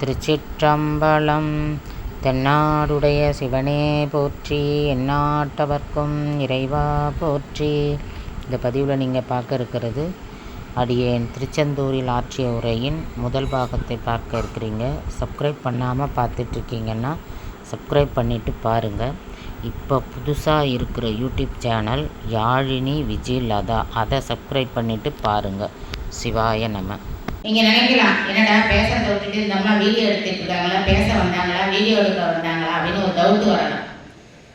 திருச்சிற்றம்பலம். தென்னாடுடைய சிவனே போற்றி எந்நாட்டவர்க்கும் இறைவா போற்றி. இந்த பதிவில் நீங்கள் பார்க்க இருக்கிறது அடியேன் திருச்செந்தூரில் ஆற்றிய உரையின் முதல் பாகத்தை பார்க்க இருக்கிறீங்க. சப்ஸ்கிரைப் பண்ணாமல் பார்த்துட்ருக்கீங்கன்னா சப்ஸ்கிரைப் பண்ணிவிட்டு பாருங்கள் இப்போ புதுசாக இருக்கிற யூடியூப் சேனல் யாழினி விஜய் லதா. அதை சப்ஸ்கிரைப் பண்ணிவிட்டு பாருங்கள் சிவாய நம. நீங்க நினைக்கலாம் என்னடா பேசுறத விட்டுட்டு இந்த அம்மா வீடியோ எடுத்துட்டு இருக்காங்களா பேச வந்தாங்களா வீடியோ எடுக்க வந்தாங்களா அப்படின்னு ஒரு டவுட் வரலாம்.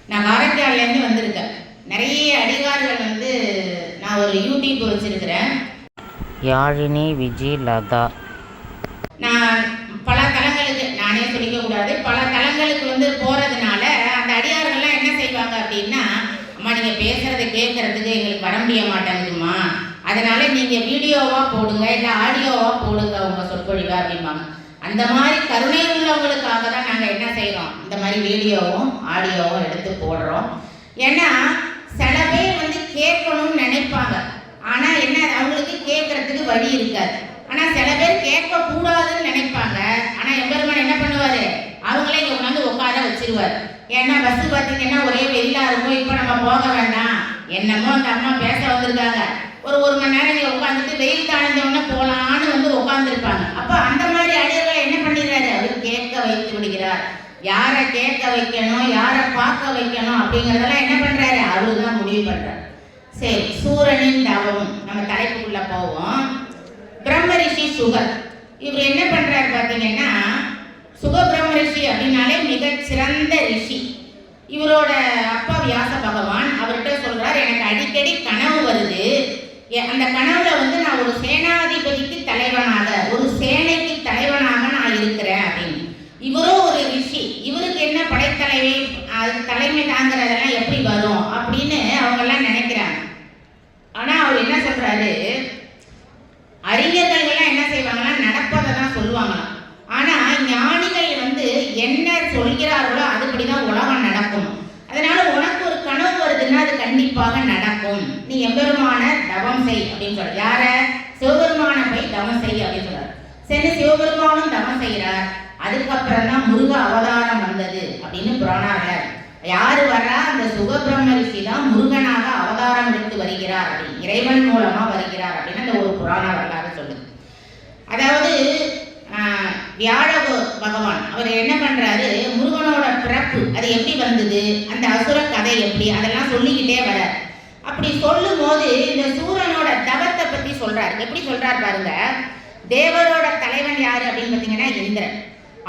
நான் காரைக்கால்லேருந்து வந்திருக்கேன். நிறைய அடிகார்கள் வந்து நான் ஒரு யூடியூப் வச்சிருக்கிறேன். யாழினி விஜய் லதா. நான் பல தலங்களுக்கு நானே சொல்லிக்க கூடாது பல தலங்களுக்கு வந்து போறதுனால அந்த அடியார்கள்லாம் என்ன செய்வாங்க அப்படின்னா அம்மா நீங்க பேசுறதை கேட்கறதுக்கு எங்களுக்கு வர முடிய மாட்டேங்குதுமா அதனால நீங்க வீடியோவா போடுங்க இல்லை ஆடியோவா போடுங்க உங்க சொற்பொழிவை அப்படிம்பாங்க. அந்த மாதிரி கருணை உள்ளவங்களுக்காக தான் நாங்கள் என்ன செய்கிறோம் இந்த மாதிரி வீடியோவும் ஆடியோவும் எடுத்து போடுறோம். ஏன்னா சில பேர் வந்து கேட்கணும்னு நினைப்பாங்க. ஆனால் என்ன அவங்களுக்கு கேட்கறதுக்கு வழி இருக்காது. ஆனால் சில பேர் கேட்க கூடாதுன்னு நினைப்பாங்க. ஆனால் எம்பெருமான் என்ன பண்ணுவார்? அவங்களே இங்கே கொண்டாந்து உட்கார வச்சிருவார். ஏன்னா பஸ் பார்த்தீங்கன்னா ஒரே வெயிலா இருக்கும். இப்போ நம்ம போக வேண்டாம். என்னமோ அந்த அம்மா பேச வந்திருக்காங்க. ஒரு ஒரு மணி நேரம் இங்கே உட்காந்துட்டு வெயில் தாழ்ந்தவொடனே போகலான்னு வந்து உட்காந்துருப்பாங்க அப்போ அந்த மாதிரி அடியர்களை என்ன பண்ணிடுறாரு? அவர் கேட்க வைத்து விடுகிறார். யாரை கேட்க வைக்கணும் யாரை பார்க்க வைக்கணும் அப்படிங்கிறதெல்லாம் என்ன பண்ணுறாரு அவரு தான் முடிவு பண்ணுறாரு சரி சூரனின் தவம் நம்ம தலைப்புக்குள்ளே போவோம். பிரம்மரிஷி சுகர். இவர் என்ன பண்ணுறாரு பார்த்தீங்கன்னா சுக பிரம்ம ரிஷி அப்படின்னாலே மிகச்சிறந்த ரிஷி. இவரோட அப்பா வியாச பகவான் அவர்கிட்ட சொல்கிறார் எனக்கு அடிக்கடி கனவு வருது. அந்த கனவுல வந்து நான் ஒரு சேனாதிபதிக்கு தலைவனாக ஒரு சேனைக்கு தலைவனாக நான் இருக்கிறேன் அப்படின்னு. இவரும் ஒரு ரிஷி. இவருக்கு என்ன படைத்தலைமை அது தலைமை தாங்கிறதெல்லாம் எப்படி வரும் அப்படின்னு அவங்க எல்லாம் நினைக்கிறாங்க ஆனா அவர் என்ன சொல்றாரு அறிஞர்கள் எல்லாம் என்ன செய்வாங்கன்னா நடப்பதை தான் சொல்லுவாங்களாம் ஆனா ஞானிகள் வந்து என்ன சொல்கிறார்களோ அதுபடிதான் உலகம் நடக்கும் அதனால உனக்கு ஒரு கனவு வருதுன்னா அது கண்டிப்பாக நடக்கும் நீ எம்பெருமான தவம் செய் அப்படின்னு சொல்ற யார சிவபெருமான போய் தவம் செய் அப்படின்னு சொல்றாரு சரி சிவபெருமானும் தவம் செய்கிறார் அதுக்கப்புறம் தான் முருக அவதாரம் வந்தது அப்படின்னு புராணார்ல யாரு வர்றா அந்த சுகபிரம்ம ரிஷி தான் முருகனாக அவதாரம் எடுத்து வருகிறார் அப்படின்னு இறைவன் மூலமா வருகிறார் அப்படின்னு அந்த ஒரு புராண வரலாறு சொல்லுது. அதாவது வியாழ பகவான் அவர் என்ன பண்றாரு? முருகனோட பிறப்பு அது எப்படி வந்தது? அந்த அசுர கதை எப்படி? அதெல்லாம் சொல்லிக்கிட்டே வர அப்படி சொல்லும் போது இந்த சூரனோட தவத்தை பத்தி சொல்றாரு. எப்படி சொல்றார் பாருங்க? தேவரோட தலைவன் யாரு அப்படின்னு பார்த்தீங்கன்னா இந்திரன்.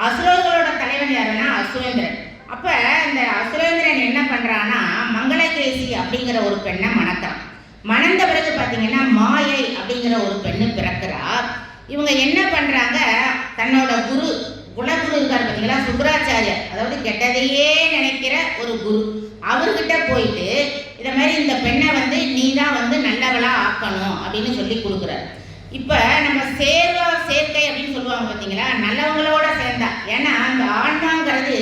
அசுரர்களோட தலைவன் யாருன்னா அசுரேந்திரன். அப்போ இந்த அசுரேந்திரன் என்ன பண்ணுறான்னா மங்களகேசி அப்படிங்கிற ஒரு பெண்ணை மணக்கிறான். மணந்த பிறகு பார்த்தீங்கன்னா மாயை அப்படிங்கிற ஒரு பெண்ணு பிறக்கிறா. இவங்க என்ன பண்ணுறாங்க தன்னோட குரு குலகுரு இருக்கார் பார்த்தீங்களா சுக்கராச்சாரியர். அதாவது கெட்டதையே நினைக்கிற ஒரு குரு. அவர்கிட்ட போயிட்டு இதை மாதிரி இந்த பெண்ணை வந்து நீ தான் வந்து நல்லவளா ஆக்கணும் அப்படின்னு சொல்லி கொடுக்குறாரு. இப்போ நம்ம சேர்வா சேர்க்கை அப்படின்னு சொல்லுவாங்க பார்த்தீங்களா நல்லவங்களோட சேர்ந்தா. ஏன்னா அந்த ஆன்மாங்கிறது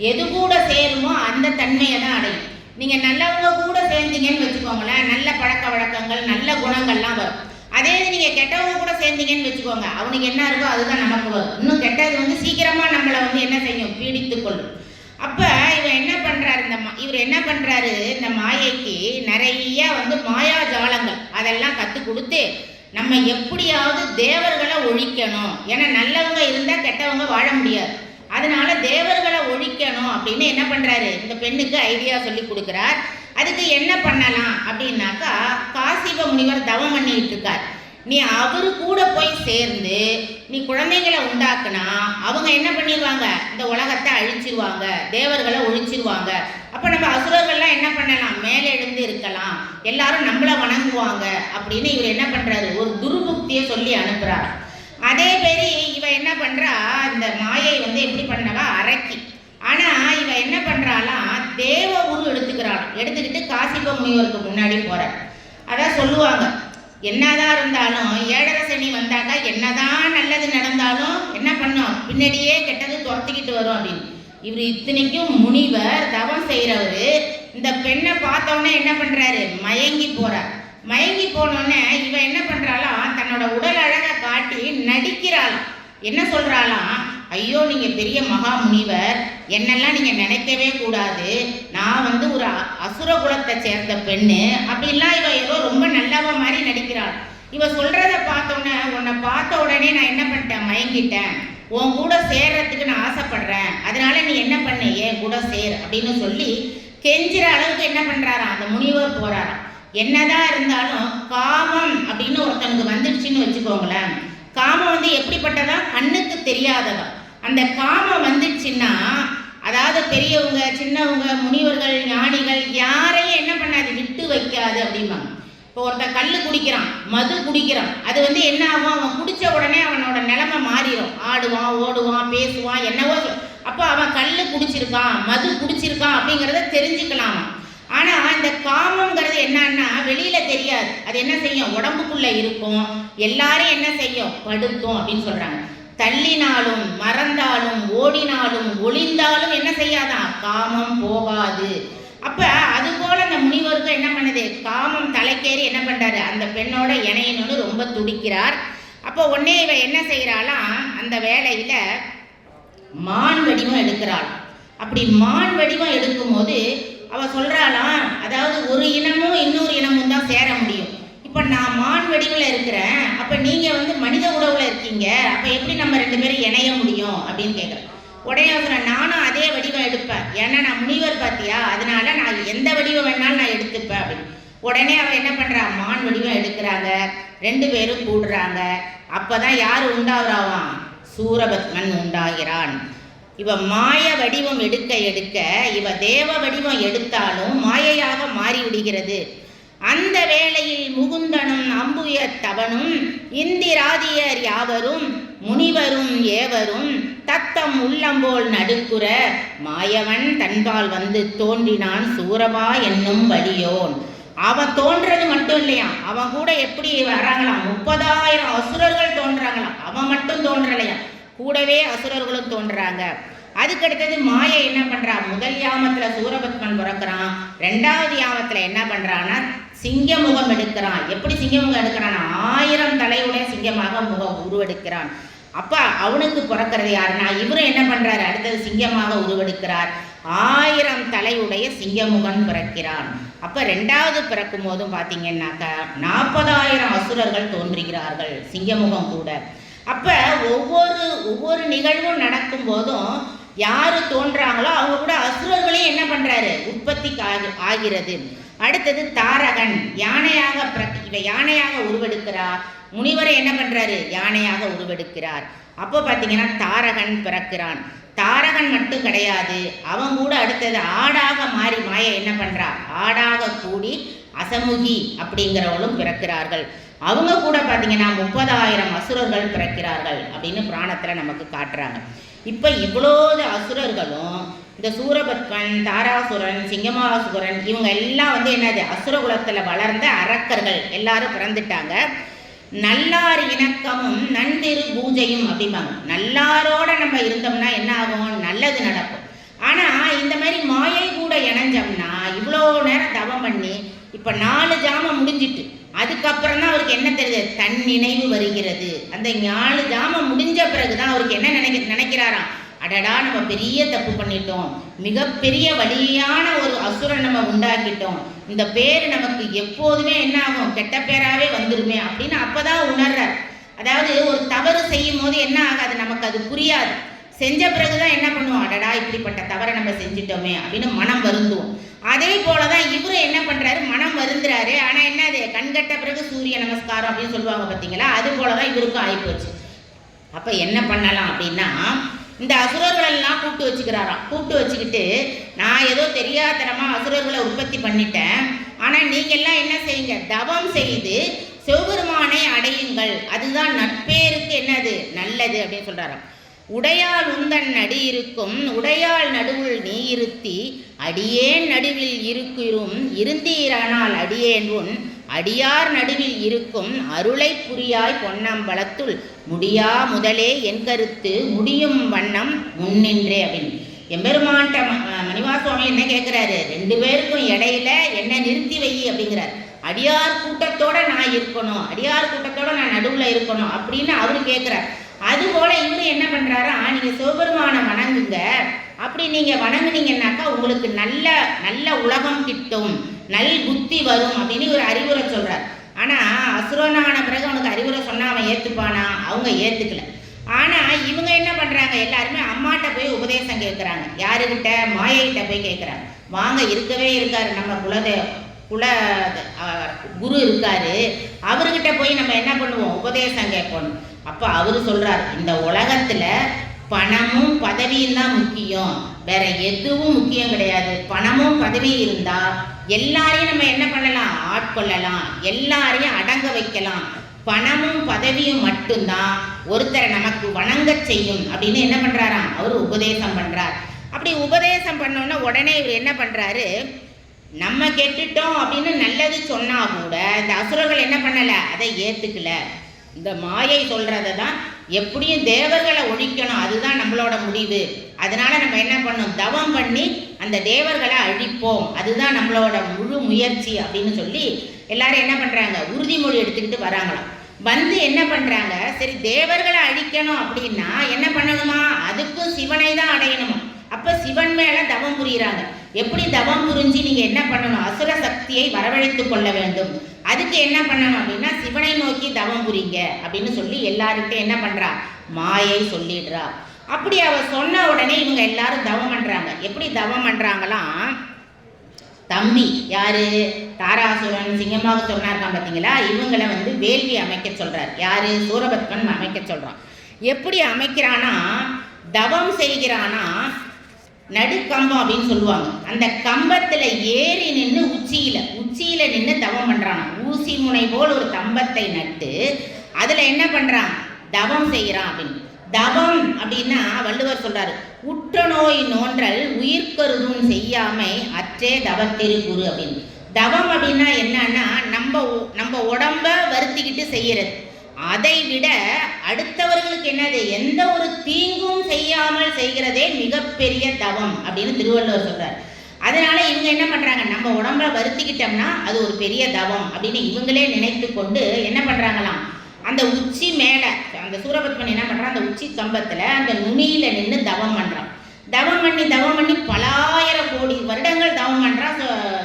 எது கூட சேருமோ அந்த தன்மையை தான் அடையும். நீங்கள் நல்லவங்க கூட சேர்ந்தீங்கன்னு வச்சுக்கோங்களேன் நல்ல பழக்க வழக்கங்கள் நல்ல குணங்கள்லாம் வரும். அதே இது நீங்கள் கெட்டவங்க கூட சேர்ந்தீங்கன்னு வச்சுக்கோங்க அவனுக்கு என்ன இருக்கோ அதுதான் நமக்கு வரும் இன்னும் கெட்டது வந்து சீக்கிரமாக நம்மளை வந்து என்ன செய்யும்? பீடித்து கொள்ளும். அப்போ இவன் என்ன பண்ணுறாரு இந்த மா- இவர் என்ன பண்ணுறாரு இந்த மாயைக்கு நிறைய வந்து மாயா ஜாலங்கள் அதெல்லாம் கற்றுக் கொடுத்து நம்ம எப்படியாவது தேவர்களை ஒழிக்கணும். ஏன்னா நல்லவங்க இருந்தால் கெட்டவங்க வாழ முடியாது. அதனால தேவர்களை ஒழிக்கணும் அப்படின்னு என்ன பண்ணுறாரு இந்த பெண்ணுக்கு ஐடியா சொல்லி கொடுக்குறார். அதுக்கு என்ன பண்ணலாம் அப்படின்னாக்கா காசிப முனிவர் தவம் பண்ணிட்டு இருக்கார். நீ அவரு கூட போய் சேர்ந்து நீ குழந்தைகளை உண்டாக்குனா அவங்க என்ன பண்ணிடுவாங்க இந்த உலகத்தை அழிச்சிருவாங்க தேவர்களை ஒழிச்சிருவாங்க. அப்போ நம்ம அசுரர்கள்லாம் என்ன பண்ணலாம்? மேலே எழுந்து இருக்கலாம். எல்லாரும் நம்மள வணங்குவாங்க அப்படின்னு இவர் என்ன பண்ணுறாரு ஒரு துர்புக்தியை சொல்லி அனுப்புகிறார் அதே மாரி இவ என்ன பண்றா? இந்த மாயை வந்து எப்படி பண்ணவா? அரக்கி. ஆனா இவ என்ன பண்ணுறாளாம் தேவ உரு எடுத்துக்கிறாள் எடுத்துக்கிட்டு காசிப்ப முனிவருக்கு முன்னாடி போறார் அதான் சொல்லுவாங்க என்னதான் இருந்தாலும் ஏழரை சனி வந்தாக்கா என்னதான் நல்லது நடந்தாலும் என்ன பண்ணும்? பின்னாடியே கெட்டது துரத்திக்கிட்டு வரும் அப்படின்னு. இவர் இத்தனைக்கும் முனிவர் தவம் செய்கிறவர் இந்த பெண்ணை பார்த்தோன்னே என்ன பண்ணுறாரு மயங்கி போகிறார் மயங்கி போனோடனே இவன் என்ன பண்ணுறாளாம் தன்னோட உடல் அழகை காட்டி நடிக்கிறாளாம். என்ன சொல்கிறாளாம் ஐயோ நீங்கள் பெரிய மகா முனிவர். என்னெல்லாம் நீங்கள் நினைக்கவே கூடாது. நான் வந்து ஒரு அ- அசுர குலத்தை சேர்ந்த பெண்ணு. அப்படிலாம் இவ ஏதோ ரொம்ப நல்லவ மாதிரி நடிக்கிறாள். இவ சொல்கிறத பார்த்தோன்னே உன்னை பார்த்த உடனே நான் என்ன பண்ணிட்டேன்? மயங்கிட்டேன். உன் கூட சேர்றதுக்கு நான் ஆசைப்படுறேன். அதனால நீ என்ன பண்ணு? என் கூட சேர் அப்படின்னு சொல்லி கெஞ்சிற அளவுக்கு என்ன பண்ணுறாராம் அந்த முனிவர் போகிறாராம் என்னதான் இருந்தாலும் காமம் அப்படின்னு ஒருத்தனுக்கு வந்துடுச்சுன்னு வச்சுக்கோங்களேன். காமம் வந்து எப்படிப்பட்டதா? கண்ணுக்கு தெரியாததா. அந்த காமம் வந்துடுச்சுன்னா அதாவது பெரியவங்க சின்னவங்க முனிவர்கள் ஞானிகள் யாரையும் என்ன பண்ணாது விட்டு வைக்காது அப்படிம்பாங்க. இப்போ ஒருத்தன் கல் குடிக்கிறான் மது குடிக்கிறான் அது வந்து என்ன ஆகும்? அவன் குடிச்ச உடனே அவனோட நிலைமை மாறிடும் ஆடுவான் ஓடுவான் பேசுவான் என்னவோ அப்போ அவன் கல் குடிச்சிருக்கான் மது குடிச்சிருக்கான் அப்படிங்கிறத தெரிஞ்சுக்கலாமா? ஆனால் இந்த காமங்கிறது என்னன்னா வெளியில் தெரியாது. அது என்ன செய்யும்? உடம்புக்குள்ளே இருக்கும். எல்லாரும் என்ன செய்யும்? படுத்தும் அப்படின்னு சொல்கிறாங்க தள்ளினாலும் மறந்தாலும் ஓடினாலும் ஒளிந்தாலும் என்ன செய்யாதான்? காமம் போகாது. அப்போ அது போல் அந்த முனிவருக்கும் என்ன பண்ணுது? காமம் தலைக்கேறி என்ன பண்ணுறாரு அந்த பெண்ணோட இணையணும்னு ரொம்ப துடிக்கிறார். அப்போ உடனே இவ என்ன செய்கிறாளாம் அந்த வேலையில் மான் வடிவம் எடுக்கிறாள். அப்படி மான் வடிவம் எடுக்கும்போது அவ சொல்கிறாளாம் அதாவது ஒரு இனமும் இன்னொரு இனமும் தான் சேர முடியும். இப்போ நான் மான் வடிவில் இருக்கிறேன் அப்போ நீங்கள் வந்து மனித உறவில் இருக்கீங்க அப்போ எப்படி நம்ம ரெண்டு பேரும் இணைய முடியும் அப்படின்னு கேட்குறேன் உடனே அவ நானும் அதே வடிவம் எடுப்பேன். ஏன்னா நான் முனிவர் பார்த்தியா அதனால நான் எந்த வடிவம் வேணாலும் நான் எடுத்துப்பேன் அப்படின்னு. உடனே அவன் என்ன பண்ணுறான் மான் வடிவம் எடுக்கிறாங்க ரெண்டு பேரும் கூடுறாங்க. அப்போ தான் யார் உண்டாகிறாவான் சூரபத்மன் உண்டாகிறான். இவ மாய வடிவம் எடுக்க எடுக்க இவ தேவ வடிவம் எடுத்தாலும் மாயையாக மாறிவிடுகிறது. அந்த வேளையில் முகுந்தனும் அம்புய தவனும் இந்திராதியர் யாவரும் முனிவரும் ஏவரும் தத்தம் உள்ளம்போல் நடுக்குற மாயவன் தன்பால் வந்து தோன்றினான் சூரபா என்னும் வடியோன் அவன் தோன்றது மட்டும் இல்லையா? அவன் கூட எப்படி வராங்களாம்? முப்பதாயிரம் அசுரர்கள் தோன்றாங்களாம். அவன் மட்டும் தோன்றலையா? கூடவே அசுரர்களும் தோன்றுறாங்க அதுக்கு அடுத்தது மாயை என்ன பண்ணுறா முதல் யாமத்தில் சூரபத்மன் பிறக்கிறான். ரெண்டாவது யாமத்தில் என்ன பண்ணுறான்னா சிங்கமுகம் எடுக்கிறான். எப்படி சிங்கமுகம் எடுக்கிறான் ஆயிரம் தலையுடைய சிங்கமாக முகம் உருவெடுக்கிறான். அப்பா அவனுக்கு பிறக்கிறது யாருன்னா இவரும் என்ன பண்ணுறாரு அடுத்தது சிங்கமாக உருவெடுக்கிறார். ஆயிரம் தலையுடைய சிங்கமுகன் பிறக்கிறான். அப்போ ரெண்டாவது பிறக்கும் போதும் பார்த்தீங்கன்னாக்கா நாற்பதாயிரம் அசுரர்கள் தோன்றுகிறார்கள் சிங்கமுகம் கூட. அப்போ ஒவ்வொரு ஒவ்வொரு நிகழ்வும் நடக்கும் போதும் யார் தோன்றாங்களோ அவங்க கூட அசுரர்களையும் என்ன பண்ணுறாரு உற்பத்தி ஆகிறது. அடுத்தது தாரகன். யானையாக பிறக்க இவ யானையாக உருவெடுக்கிறார் முனிவரை என்ன பண்ணுறாரு யானையாக உருவெடுக்கிறார். அப்போ பார்த்தீங்கன்னா தாரகன் பிறக்கிறான். தாரகன் மட்டும் கிடையாது. அவன் கூட அடுத்தது ஆடாக மாறி மாய என்ன பண்ணுறா ஆடாக கூடி அசமுகி அப்படிங்கிறவளும் பிறக்கிறார்கள். அவங்க கூட பார்த்தீங்கன்னா முப்பதாயிரம் அசுரர்கள் பிறக்கிறார்கள் அப்படின்னு புராணத்தில் நமக்கு காட்டுறாங்க. இப்போ இவ்வளோது அசுரர்களும் இந்த சூரபத்மன் தாராசுரன் சிங்கமாசுரன் இவங்க எல்லாம் வந்து என்னது? அசுர குலத்தில் வளர்ந்த அரக்கர்கள். எல்லாரும் பிறந்துட்டாங்க. நல்லார் இணக்கமும் நன்திரு பூஜையும் அப்படிம்பாங்க. நல்லாரோட நம்ம இருந்தோம்னா என்ன ஆகும்? நல்லது நடக்கும். ஆனால் இந்த மாதிரி மாயை கூட இணைஞ்சோம்னா இவ்வளோ நேரம் தவம் பண்ணி இப்போ நாலு ஜாமம் முடிஞ்சிட்டு அதுக்கப்புறம் தான் அவருக்கு என்ன தெரியுது? தன் நினைவு வருகிறது. அந்த நாலு ஜாமம் முடிஞ்ச பிறகு தான் அவருக்கு என்ன நினைக்க நினைக்கிறாராம்? அடடா நம்ம பெரிய தப்பு பண்ணிட்டோம். மிகப்பெரிய வழியான ஒரு அசுரன் நம்ம உண்டாக்கிட்டோம். இந்த பேர் நமக்கு எப்போதுமே என்ன ஆகும்? கெட்ட பேராகவே வந்துருமே அப்படின்னு அப்போ தான் உணர்றார். அதாவது ஒரு தவறு செய்யும் போது என்ன ஆகாது? நமக்கு அது புரியாது. செஞ்ச பிறகுதான் என்ன பண்ணுவோம்? அடடா இப்படிப்பட்ட தவறை நம்ம செஞ்சிட்டோமே அப்படின்னு மனம் வருந்துவோம். அதே போலதான் இவரும் என்ன பண்ணுறாரு மனம் வருந்துறாரு. ஆனா என்னது கண்கட்ட பிறகு சூரிய நமஸ்காரம் அப்படின்னு சொல்லுவாங்க பார்த்தீங்களா அது போலதான் இவருக்கும் ஆகிப்போச்சு அப்போ என்ன பண்ணலாம் அப்படின்னா இந்த அசுரர்கள் எல்லாம் கூப்பிட்டு வச்சுக்கிறாராம். கூப்பிட்டு வச்சுக்கிட்டு நான் ஏதோ தெரியாதனமாக அசுரர்களை உற்பத்தி பண்ணிட்டேன். ஆனால் நீங்கள்லாம் என்ன செய்யுங்க? தவம் செய்து சிவபெருமானை அடையுங்கள். அதுதான் நட்பேருக்கு என்னது? நல்லது அப்படின்னு சொல்கிறாராம் உடையால் உந்தன் நடி இருக்கும் உடையால் நடுவுள் நீ இருத்தி அடியேன் நடுவில் இருக்கிறும் இருந்தீரானால் அடியேன் உன் அடியார் நடுவில் இருக்கும் அருளை புரியாய் பொன்னம்பலத்துள் முடியா முதலே என் கருத்து முடியும் வண்ணம் முன்னின்றே அப்படின்னு எம்பெருமான்ட்ட மணிவா சுவாமி என்ன கேட்குறாரு ரெண்டு பேருக்கும் இடையில என்ன நிறுத்தி வை அப்படிங்கிறார். அடியார் கூட்டத்தோட நான் இருக்கணும் அடியார் கூட்டத்தோட நான் நடுவில் இருக்கணும் அப்படின்னு அவரு கேட்குறார் அதுபோல் இவரு என்ன பண்றாரா? நீங்கள் சிவபெருமானை வணங்குங்க. அப்படி நீங்கள் வணங்குனீங்கன்னாக்கா உங்களுக்கு நல்ல நல்ல உலகம் கிட்டும். நல் புத்தி வரும் அப்படின்னு ஒரு அறிவுரை சொல்கிறார் ஆனால் அசுரனான பிறகு அவனுக்கு அறிவுரை சொன்னா அவன் ஏற்றுப்பானா அவங்க ஏற்றுக்கல ஆனால் இவங்க என்ன பண்ணுறாங்க எல்லாருமே அம்மாட்ட போய் உபதேசம் கேட்குறாங்க யாருக்கிட்ட மாயைகிட்ட போய் கேட்குறாங்க வாங்க இருக்கவே இருக்காரு. நம்ம குலதே குல குரு இருக்காரு. அவர்கிட்ட போய் நம்ம என்ன பண்ணுவோம்? உபதேசம் கேட்கணும். அப்போ அவர் சொல்கிறார் இந்த உலகத்தில் பணமும் பதவியும் தான் முக்கியம். வேற எதுவும் முக்கியம் கிடையாது. பணமும் பதவியும் இருந்தால் எல்லாரையும் நம்ம என்ன பண்ணலாம்? ஆட்கொள்ளலாம் எல்லாரையும் அடங்க வைக்கலாம். பணமும் பதவியும் மட்டும்தான் ஒருத்தரை நமக்கு வணங்கச் செய்யும் அப்படின்னு என்ன பண்ணுறாராம் அவர் உபதேசம் பண்ணுறார் அப்படி உபதேசம் பண்ணோன்னா உடனே இவர் என்ன பண்ணுறாரு நம்ம கெட்டுட்டோம் அப்படின்னு நல்லது சொன்னா கூட இந்த அசுரர்கள் என்ன பண்ணலை? அதை ஏற்றுக்கல இந்த மாயை சொல்கிறத தான் எப்படியும் தேவர்களை ஒழிக்கணும். அதுதான் நம்மளோட முடிவு. அதனால நம்ம என்ன பண்ணோம் தவம் பண்ணி அந்த தேவர்களை அழிப்போம். அதுதான் நம்மளோட முழு முயற்சி அப்படின்னு சொல்லி எல்லாரும் என்ன பண்ணுறாங்க உறுதிமொழி எடுத்துக்கிட்டு வராங்களாம். வந்து என்ன பண்ணுறாங்க சரி தேவர்களை அழிக்கணும் அப்படின்னா என்ன பண்ணணுமா? அதுக்கும் சிவனை தான் அடையணுமா? அப்போ சிவன் மேலே தவம் புரியுறாங்க. எப்படி தவம் புரிஞ்சு நீங்கள் என்ன பண்ணணும்? அசுர சக்தியை வரவழைத்து கொள்ள வேண்டும். அதுக்கு என்ன பண்ணணும் அப்படின்னா சிவனை நோக்கி தவம் புரிங்க அப்படின்னு சொல்லி எல்லாருக்கிட்ட என்ன பண்ணுறா மாயை சொல்லிடுறா. அப்படி அவ சொன்ன உடனே இவங்க எல்லாரும் தவம் பண்ணுறாங்க எப்படி தவம் பண்ணுறாங்களாம் தம்பி யாரு? தாராசுரன் சிங்கமாக சொன்னார்க்கான் பார்த்தீங்களா இவங்களை வந்து வேள்வி அமைக்க சொல்கிறார் யாரு? சூரபத்மன் அமைக்க சொல்கிறான் எப்படி அமைக்கிறானா தவம் செய்கிறானா நடுக்கம்பம் அப்படின்னு சொல்லுவாங்க. அந்த கம்பத்தில் ஏறி நின்று உச்சியில் உச்சியில் நின்று தவம் பண்ணுறான் ஊசி முனை போல் ஒரு கம்பத்தை நட்டு அதில் என்ன பண்ணுறான் தவம் செய்கிறான் அப்படின்னு. தவம் அப்படின்னா வள்ளுவர் சொல்றாரு உற்ற நோய் நோன்றல் உயிர்கருதும் செய்யாமை அற்றே தவத்திரு குரு அப்படின்னு. தவம் அப்படின்னா என்னன்னா நம்ம உ- நம்ம உடம்ப வருத்திக்கிட்டு செய்யறது. அதை விட அடுத்தவர்களுக்கு என்னது? எந்த ஒரு தீங்கும் செய்யாமல் செய்கிறதே மிகப்பெரிய தவம் அப்படின்னு திருவள்ளுவர் சொல்றார். அதனால இவங்க என்ன பண்றாங்க? நம்ம உடம்ப வருத்திக்கிட்டோம்னா அது ஒரு பெரிய தவம் அப்படின்னு இவங்களே நினைத்து கொண்டு என்ன பண்றாங்களாம்? அந்த உச்சி மேலே அந்த சூரபத்மன் என்ன பண்றான்? அந்த உச்சி கம்பத்துல அந்த நுனியில நின்று தவம் பண்றான். தவம் பண்ணி தவம் பண்ணி பலாயிரம் கோடி வருடங்கள் தவம் பண்றான்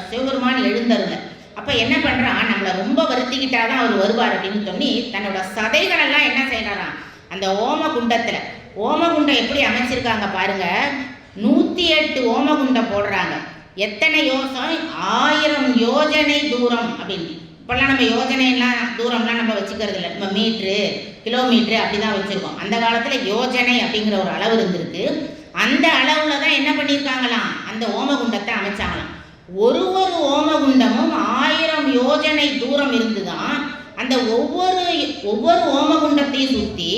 சிவபெருமான் எழுந்தருங்க அப்போ என்ன பண்ணுறான் நம்மளை ரொம்ப வருத்திக்கிட்டாதான் அவர் வருவார் அப்படின்னு சொல்லி தன்னோட சதைகளெல்லாம் என்ன செய்யறாராம்? அந்த ஓம குண்டத்துல ஓமகுண்டம் எப்படி அமைச்சிருக்காங்க பாருங்க. நூற்றி எட்டு ஓமகுண்டம் போடுறாங்க. எத்தனை யோசம் ஆயிரம் யோஜனை தூரம் அப்படின்னு. இப்போல்லாம் நம்ம யோஜனைலாம் தூரம்லாம் நம்ம வச்சுக்கிறது இல்லை. நம்ம மீட்ரு கிலோமீட்ரு அப்படி தான் வச்சுருக்கோம். அந்த காலத்தில் யோஜனை அப்படிங்கிற ஒரு அளவு இருந்திருக்கு. அந்த அளவில் தான் என்ன பண்ணியிருக்காங்களாம்? அந்த ஓமகுண்டத்தை அமைச்சாங்களாம். ஒரு ஒரு ஓமகுண்டமும் ஆயிரம் யோஜனை தூரம் இருந்துதான் அந்த ஒவ்வொரு ஒவ்வொரு ஓமகுண்டத்தையும் சுற்றி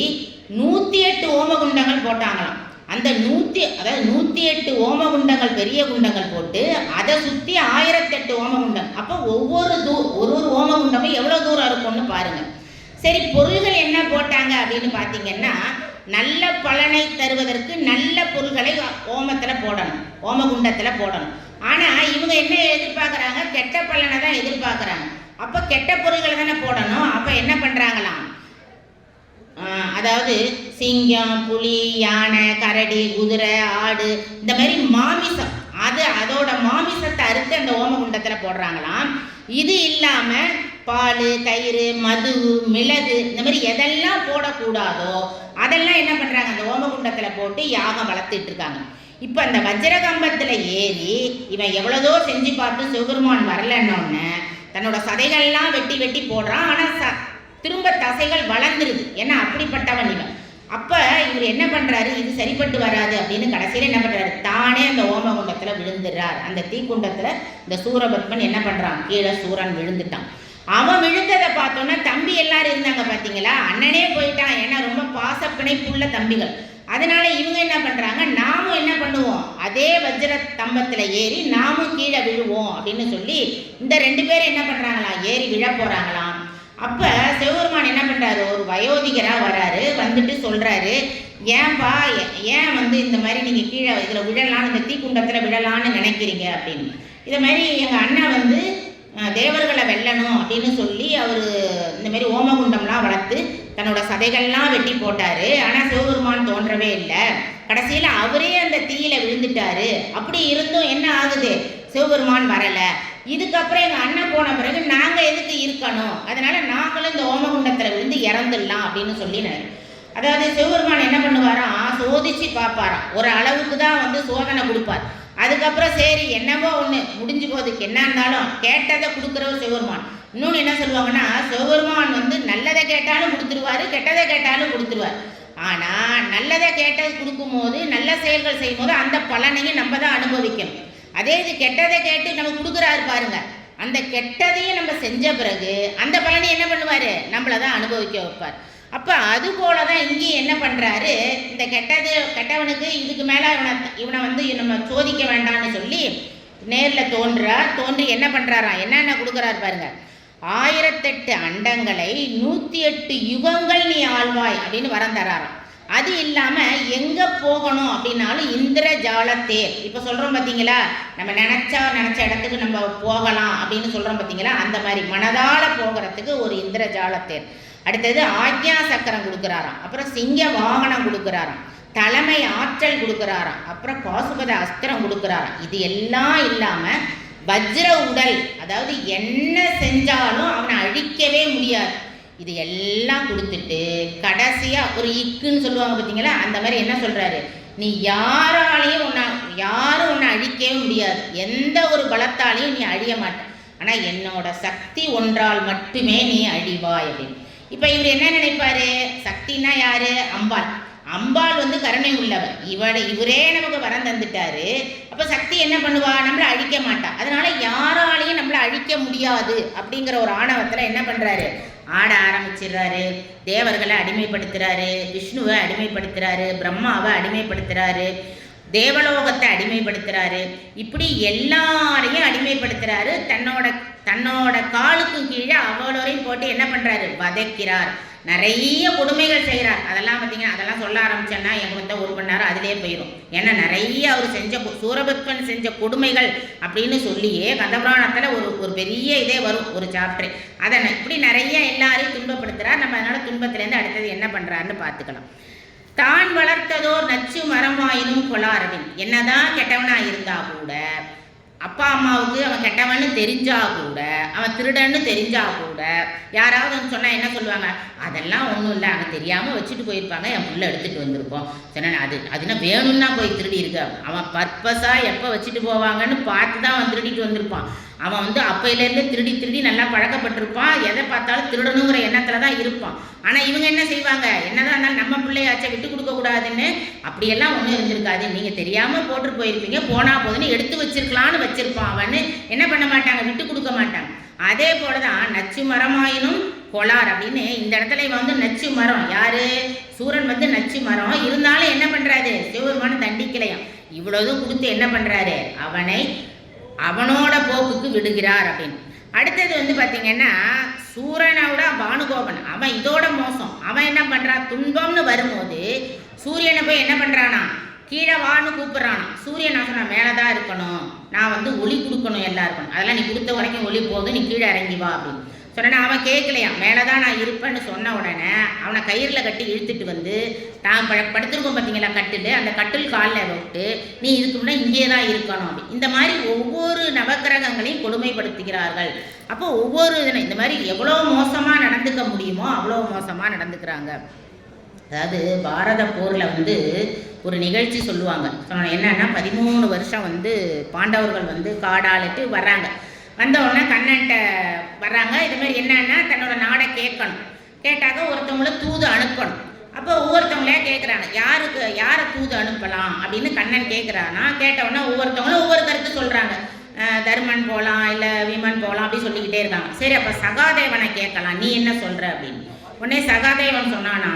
நூற்றி எட்டு ஓமகுண்டங்கள் போட்டாங்களாம். அந்த நூற்றி அதாவது நூற்றி எட்டு ஓமகுண்டங்கள் பெரிய குண்டங்கள் போட்டு அதை சுற்றி ஆயிரத்தெட்டு ஓமகுண்டம். அப்போ ஒவ்வொரு தூ ஒரு ஒரு ஓமகுண்டமும் எவ்வளோ தூரம் இருக்கும்னு பாருங்கள் சரி பொருள்கள் என்ன போட்டாங்க அப்படின்னு பார்த்தீங்கன்னா நல்ல பலனை தருவதற்கு நல்ல பொருள்களை ஓமத்தில் போடணும். ஓமகுண்டத்தில் போடணும். ஆனால் இவங்க என்ன எதிர்பார்க்குறாங்க? கெட்ட பலனை தான் எதிர்பார்க்குறாங்க. அப்போ கெட்ட பொருள்களை தானே போடணும். அப்போ என்ன பண்ணுறாங்களாம் அதாவது சிங்கம் புலி யானை கரடி குதிரை ஆடு இந்த மாதிரி மாமிசம். அது அதோட மாமிசத்தை அறுத்து அந்த ஓமகுண்டத்தில் போடுறாங்களாம். இது இல்லாமல் பால் தயிர் மது மிளகு இந்த மாதிரி எதெல்லாம் போடக்கூடாதோ அதெல்லாம் என்ன பண்ணுறாங்க அந்த ஓமகுண்டத்தில் போட்டு யாகம் வளர்த்துட்டு இருக்காங்க. இப்போ அந்த வஜ்ரகம்பத்தில் ஏறி இவன் எவ்வளோதோ செஞ்சு பார்த்து சிவபெருமான் வரலன்னொன்னு தன்னோட சதைகள்லாம் வெட்டி வெட்டி போடுறான். ஆனால் ச திரும்ப தசைகள் வளர்ந்துருது. ஏன்னா அப்படிப்பட்டவன் இவன். அப்போ இவர் என்ன பண்ணுறாரு இது சரிப்பட்டு வராது அப்படின்னு கடைசியில என்ன பண்ணுறாரு தானே அந்த ஓமகுண்டத்தில் விழுந்துடுறார். அந்த தீக்குண்டத்தில் இந்த சூரபத்மன் என்ன பண்ணுறான் கீழே சூரன் விழுந்துட்டான். அவன் விழுந்ததை பார்த்தோன்னா தம்பி எல்லாரும் இருந்தாங்க பார்த்தீங்களா அண்ணனே போயிட்டான். ஏன்னா ரொம்ப பாசப்பிணைப்புள்ள தம்பிகள். அதனால இவங்க என்ன பண்ணுறாங்க அதே வஜ்ர தம்பத்தில் ஏறி நாமும் கீழே விழுவோம் அப்படின்னு சொல்லி இந்த ரெண்டு பேரும் என்ன பண்ணுறாங்களாம் ஏறி விழ போகிறாங்களாம் அப்போ சிவபெருமான் என்ன பண்ணுறாரு ஒரு வயோதிகராக வராரு. வந்துட்டு சொல்கிறாரு ஏன்பா ஏன் வந்து இந்த மாதிரி நீங்கள் கீழே இதில் விழலான்னு இந்த தீக்குண்டத்தில் விழலான்னு நினைக்கிறீங்க? அப்படின்னு. இதை மாதிரி எங்கள் அண்ணன் வந்து தேவர்களை வெல்லணும் அப்படின்னு சொல்லி அவர் இந்த மாதிரி ஓமகுண்டம்லாம் வளர்த்து தன்னோட சதைகள்லாம் வெட்டி போட்டார். ஆனால் சிவபெருமான் தோன்றவே இல்லை. கடைசியில் அவரே அந்த தீயில விழுந்துட்டாரு. அப்படி இருந்தும் என்ன ஆகுது? சிவபெருமான் வரலை. இதுக்கப்புறம் எங்கள் அண்ணன் போன பிறகு நாங்கள் எதுக்கு இருக்கணும்? அதனால நாங்களும் இந்த ஓமகுண்டத்தில் விழுந்து இறந்துடலாம் அப்படின்னு சொல்லினார். அதாவது சிவபெருமான் என்ன பண்ணுவாராம் சோதிச்சு பார்ப்பாராம். ஒரு அளவுக்கு தான் வந்து சோதனை கொடுப்பார். அதுக்கப்புறம் சரி என்னவோ ஒன்று முடிஞ்சு போதுக்கு என்ன இருந்தாலும் கேட்டதை கொடுக்குறவர் சிவபெருமான். இன்னொன்று என்ன சொல்லுவாங்கன்னா சிவபெருமான் வந்து நல்லதை கேட்டாலும் கொடுத்துருவாரு கெட்டதை கேட்டாலும் கொடுத்துருவார். ஆனால் நல்லதை கேட்டது கொடுக்கும்போது நல்ல செயல்கள் செய்யும்போது அந்த பலனையும் நம்ம தான் அனுபவிக்கணும். அதே இது கெட்டதை கேட்டு நம்ம கொடுக்குறாரு பாருங்க. அந்த கெட்டதையும் நம்ம செஞ்ச பிறகு அந்த பலனை என்ன பண்ணுவார்? நம்மளை தான் அனுபவிக்க வைப்பார். அப்போ அது போல தான் இங்கேயும் என்ன பண்ணுறாரு இந்த கெட்டது கெட்டவனுக்கு இதுக்கு மேலே இவனை இவனை வந்து நம்ம சோதிக்க வேண்டாம்னு சொல்லி நேரில் தோன்றார். தோன்றி என்ன பண்ணுறாராம் என்னென்ன கொடுக்குறாரு பாருங்கள் ஆயிரத்தெட்டு அண்டங்களை நூற்றி எட்டு யுகங்கள் நீ ஆழ்வாய் அப்படின்னு வரம் தராராம். அது இல்லாமல் எங்கே போகணும் அப்படின்னாலும் இந்திரஜால தேர். இப்போ சொல்கிறோம் பார்த்தீங்களா நம்ம நினச்சா நினச்ச இடத்துக்கு நம்ம போகலாம் அப்படின்னு சொல்கிறோம் பார்த்தீங்களா அந்த மாதிரி மனதால் போகிறதுக்கு ஒரு இந்திரஜால தேர். அடுத்தது ஆக்யா சக்கரம் கொடுக்குறாராம். அப்புறம் சிங்க வாகனம் கொடுக்குறாராம். தலைமை ஆற்றல் கொடுக்குறாராம். அப்புறம் பாசுபத அஸ்திரம் கொடுக்குறாராம். இது எல்லாம் இல்லாமல் வஜ்ர உடல் அதாவது என்ன செஞ்சாலும் அவனை அழிக்கவே முடியாது. இது எல்லாம் கொடுத்துட்டு கடைசியாக ஒரு இக்குன்னு சொல்லுவாங்க பார்த்தீங்களா அந்த மாதிரி என்ன சொல்கிறாரு நீ யாராலையும் உன்னை யாரும் உன்னை அழிக்கவே முடியாது. எந்த ஒரு பலத்தாலையும் நீ அழிய மாட்ட. ஆனால் என்னோட சக்தி ஒன்றால் மட்டுமே நீ அழிவாய் அப்படின்னு. இப்போ இவர் என்ன நினைப்பாரு? சக்தினா யாரு? அம்பாள். அம்பாள் வந்து கருணை உள்ளவர் இவட இவரே நமக்கு வரம் தந்துட்டாரு. அப்போ சக்தி என்ன பண்ணுவா? நம்மளை அழிக்க மாட்டா. அதனால யாராலையும் நம்மளை அழிக்க முடியாது அப்படிங்கிற ஒரு ஆணவத்தில் என்ன பண்ணுறாரு ஆட ஆரம்பிச்சிடுறாரு. தேவர்களை அடிமைப்படுத்துகிறாரு விஷ்ணுவை அடிமைப்படுத்துகிறாரு பிரம்மாவை அடிமைப்படுத்துகிறாரு தேவலோகத்தை அடிமைப்படுத்துகிறாரு இப்படி எல்லாரையும் அடிமைப்படுத்துகிறாரு தன்னோட தன்னோட காலுக்கும் கீழே அவ்வளோரையும் போட்டு என்ன பண்ணுறாரு வதைக்கிறார். நிறைய கொடுமைகள் செய்கிறார். அதெல்லாம் பார்த்தீங்கன்னா அதெல்லாம் சொல்ல ஆரம்பிச்சேன்னா எங்கள் மொத்தம் ஒரு மணி நேரம் அதிலே போயிடும் ஏன்னா நிறைய அவர் செஞ்ச சூரபத்மன் செஞ்ச கொடுமைகள் அப்படின்னு சொல்லியே கந்தபுராணத்தில் ஒரு ஒரு பெரிய இதே வரும் ஒரு சாப்டர் அதை இப்படி நிறைய எல்லாரையும் துன்பப்படுத்துகிறார் நம்ம அதனால் துன்பத்திலேருந்து அடுத்தது என்ன பண்ணுறாருன்னு பார்த்துக்கலாம். தான் வளர்த்ததோர் நச்சு மரமாயினும் கொலாரவின் என்னதான் கெட்டவனாக இருந்தால் கூட அப்பா அம்மாவுக்கு அவன் கெட்டவன்னு தெரிஞ்சா கூட அவன் திருடன்னு தெரிஞ்சா கூட யாராவது வந்து சொன்னால் என்ன சொல்லுவாங்க? அதெல்லாம் ஒன்றும் இல்லை. அங்கே தெரியாமல் வச்சுட்டு போயிருப்பாங்க. என் புள்ள எடுத்துகிட்டு வந்திருக்கோம். சொன்னேன் அது அதுனா வேணும்னா போய் திருடி இருக்க. அவன் பர்பஸாக எப்போ வச்சுட்டு போவாங்கன்னு பார்த்து தான் அவன் திருடிட்டு வந்திருப்பான். அவன் வந்து அப்பையிலேருந்து திருடி திருடி நல்லா பழக்கப்பட்டிருப்பான். எதை பார்த்தாலும் திருடணுங்கிற எண்ணத்தில் தான் இருப்பான். ஆனால் இவங்க என்ன செய்வாங்க? என்னதான் இருந்தாலும் பிள்ளையாச்சை விட்டு கொடுக்க கூடாதுன்னு? அப்படியெல்லாம் ஒன்றும் இருந்திருக்காது. நீங்கள் தெரியாமல் போட்டு போயிருப்பீங்க. போனால் போதுன்னு எடுத்து வச்சிருக்கலான்னு வச்சிருப்பான் அவன்னு. என்ன பண்ண மாட்டாங்க? விட்டு கொடுக்க மாட்டாங்க. அதே போல தான் நச்சு மரமாயினும் கொளார் அப்படின்னு இந்த இடத்துல இவன் வந்து நச்சு மரம். யாரு? சூரன் வந்து நச்சு மரம். இருந்தாலும் என்ன பண்ணுறாரு சிவபெருமான தண்டிக்கலையாம் இவ்வளவுதும் கொடுத்து என்ன பண்ணுறாரு அவனை அவனோட போக்குக்கு விடுகிறார் அப்படின்னு. அடுத்தது வந்து பார்த்தீங்கன்னா சூரியனோட பானுகோபன். அவன் இதோட மோசம். அவன் என்ன பண்ணுறான் துன்பம்னு வரும்போது சூரியனை போய் என்ன பண்ணுறானா கீழே வான்னு கூப்பிட்றானா. சூரியன் நான் மேலே தான் இருக்கணும். நான் வந்து ஒளி கொடுக்கணும் எல்லாருக்கும். அதெல்லாம் நீ கொடுத்த வரைக்கும் ஒளி போகுது. நீ கீழே இறங்கி வா அப்படின்னு. சொன்னா அவன் கேட்கலையா மேலே தான் நான் இருப்பேன்னு சொன்ன உடனே அவனை கயிறில் கட்டி இழுத்துட்டு வந்து தான் ப படுத்திருக்கோம் பார்த்தீங்களா கட்டில்? அந்த கட்டில் காலில் விட்டு நீ இருக்கணும்னா இங்கே தான் இருக்கணும். அப்படி. இந்த மாதிரி ஒவ்வொரு நவக்கிரகங்களையும் கொடுமைப்படுத்துகிறார்கள். அப்போ ஒவ்வொரு இதனை இந்த மாதிரி எவ்வளோ மோசமாக நடந்துக்க முடியுமோ அவ்வளோ மோசமாக நடந்துக்கிறாங்க. அதாவது பாரத போரில் வந்து ஒரு நிகழ்ச்சி சொல்லுவாங்க. என்னன்னா பதிமூணு வருஷம் வந்து பாண்டவர்கள் வந்து காடாளிட்டு வர்றாங்க. வந்த உடனே கண்ணன்ட்ட வர்றாங்க. இது மாதிரி என்னன்னா தன்னோட நாடை கேட்கணும். கேட்டாக்க ஒருத்தவங்கள தூது அனுப்பணும். அப்போ ஒவ்வொருத்தவங்களே கேட்குறாங்க யாருக்கு யாரை தூது அனுப்பலாம் அப்படின்னு கண்ணன் கேட்குறானா கேட்டவுடனே ஒவ்வொருத்தவங்களும் ஒவ்வொரு கருத்து சொல்கிறாங்க தர்மன் போகலாம் இல்லை விமன் போகலாம் அப்படி சொல்லிக்கிட்டே இருக்காங்க. சரி அப்போ சகாதேவனை கேட்கலாம். நீ என்ன சொல்கிற அப்படின்னு. உடனே சகாதேவன் சொன்னானா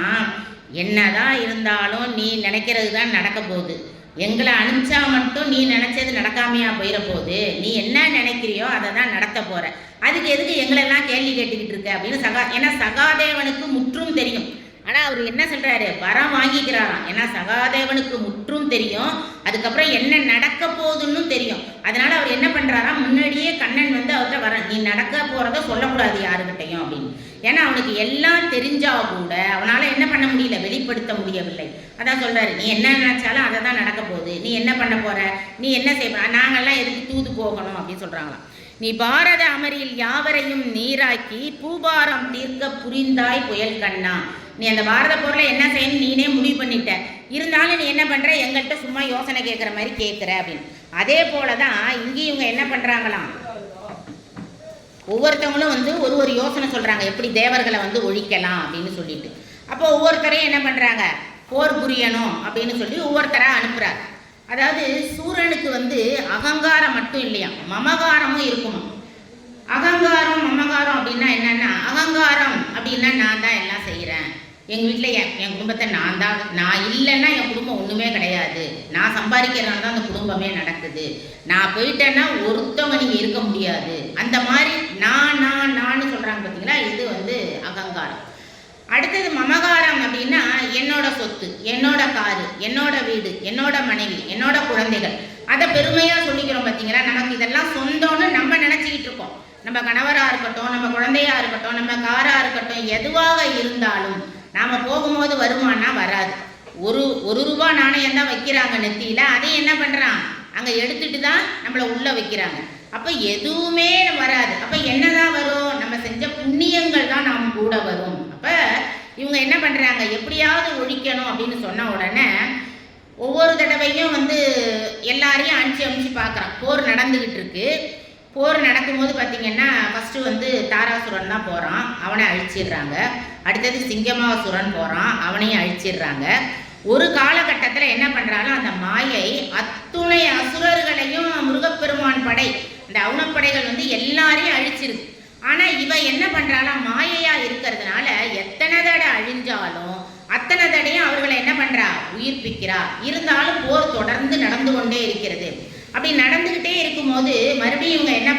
என்னதான் இருந்தாலும் நீ நினைக்கிறது தான் நடக்க போகுது. எங்களை அனுப்பிச்சா மட்டும் நீ நினச்சது நடக்காமையா போயிட போகுது நீ என்ன நினைக்கிறியோ அதை தான் நடத்த போகிற அதுக்கு எதுக்கு எங்களெல்லாம் கேள்வி கேட்டுக்கிட்டு இருக்க அப்படின்னு சகா ஏன்னா சகாதேவனுக்கு முற்றும் தெரியும். ஆனால் அவர் என்ன சொல்கிறாரு வரம் வாங்கிக்கிறாராம். ஏன்னா சகாதேவனுக்கு முற்றும் தெரியும். அதுக்கப்புறம் என்ன நடக்க போகுதுன்னு தெரியும். அதனால் அவர் என்ன பண்ணுறாரா முன்னாடியே கண்ணன் வந்து அவர்கிட்ட வர நீ நடக்க போகிறத சொல்லக்கூடாது யாருக்கிட்டையும் அப்படின்னு. ஏன்னா அவனுக்கு எல்லாம் தெரிஞ்சா கூட அவனால் என்ன பண்ண முடியல? வெளிப்படுத்த முடியவில்லை. அதான் சொல்கிறாரு நீ என்ன நினச்சாலும் அதை தான் நடக்க போகுது. நீ என்ன பண்ண போகிற நீ என்ன செய்ய நாங்கள்லாம் எதுக்கு தூது போகணும் அப்படின்னு சொல்கிறாங்களாம் நீ பாரத அமரில் யாவரையும் நீராக்கி பூபாரம் தீர்க்க புரிந்தாய் புயல் கண்ணா. நீ அந்த பாரத பொருளை என்ன செய்யணும் நீனே முடிவு பண்ணிட்ட. இருந்தாலும் நீ என்ன பண்ற? எங்கள்கிட்ட சும்மா யோசனை கேட்குற மாதிரி கேட்குற அப்படின்னு. அதே போல தான் இங்கேயும் இவங்க என்ன பண்றாங்களாம்? ஒவ்வொருத்தவங்களும் வந்து ஒரு ஒரு யோசனை சொல்றாங்க. எப்படி தேவர்களை வந்து ஒழிக்கலாம் அப்படின்னு சொல்லிட்டு. அப்போ ஒவ்வொருத்தரையும் என்ன பண்றாங்க? போர் புரியணும் அப்படின்னு சொல்லி ஒவ்வொருத்தரா அனுப்புறார். அதாவது சூரனுக்கு வந்து அகங்காரம் மட்டும் இல்லையா? மமகாரமும் இருக்குமா? அகங்காரம் மமகாரம் அப்படின்னா என்னன்னா அகங்காரம் அப்படின்னா நான் தான் எல்லாம் செய்கிறேன் எங்கள் வீட்டில் என் என் குடும்பத்தை நான் தான் நான் இல்லைன்னா என் குடும்பம் ஒன்றுமே கிடையாது. நான் சம்பாதிக்கிறனால தான் அந்த குடும்பமே நடக்குது. நான் போயிட்டேன்னா ஒருத்தவங்க நீங்கள் இருக்க முடியாது. அந்த மாதிரி நான் நான் நான் சொல்கிறாங்க பார்த்தீங்கன்னா இது வந்து அகங்காரம். அடுத்தது மமகாரம் அப்படின்னா என்னோட சொத்து என்னோட காரு என்னோட வீடு என்னோட மனைவி என்னோட குழந்தைகள். அதை பெருமையாக சொல்லிக்கிறோம் பார்த்தீங்களா நமக்கு இதெல்லாம் சொந்தம்னு நம்ம நினச்சிக்கிட்டு இருக்கோம். நம்ம கணவராக இருக்கட்டும் நம்ம குழந்தையா இருக்கட்டும் நம்ம காராக இருக்கட்டும் எதுவாக இருந்தாலும் நாம் போகும்போது வருமானா வராது. ஒரு ஒரு ரூபா நாணயம் தான் வைக்கிறாங்க நெத்தியில் அதை என்ன பண்ணுறான் அங்கே எடுத்துட்டு தான் நம்மளை உள்ளே வைக்கிறாங்க. அப்போ எதுவுமே வராது. அப்போ என்னதான் வரும்? நம்ம செஞ்ச புண்ணியங்கள் தான் நாம் கூட வரும். இவங்க என்ன பண்ணுறாங்க எப்படியாவது ஒழிக்கணும் அப்படின்னு சொன்ன உடனே ஒவ்வொரு தடவையும் வந்து எல்லாரையும் அனுப்பிச்சு அனுப்பிச்சு பார்க்குறான். போர் நடந்துக்கிட்டு இருக்கு. போர் நடக்கும்போது பார்த்திங்கன்னா ஃபஸ்ட்டு வந்து தாராசுரன் தான் போகிறான் அவனை அழிச்சிடுறாங்க. அடுத்தது சிங்கமாசுரன் போகிறான் அவனையும் அழிச்சிடுறாங்க. ஒரு காலகட்டத்தில் என்ன பண்ணுறாலும் அந்த மாயை அத்துணை அசுரர்களையும் முருகப்பெருமான் படை இந்த அவுணப்படைகள் வந்து எல்லாரையும் அழிச்சிருக்கு. ஆனால் இவ என்ன பண்ணுறாலாம் மாயையா இருக்கிறதுனால எத்தனை தடை அழிஞ்சாலும் அத்தனை தடையும் அவர்களை என்ன பண்றா? உயிர்ப்பிக்கிறா. இருந்தாலும் போர் தொடர்ந்து நடந்து கொண்டே இருக்கிறது. அப்படி நடந்துக்கிட்டே இருக்கும்போது மறுபடியும் இவங்க என்ன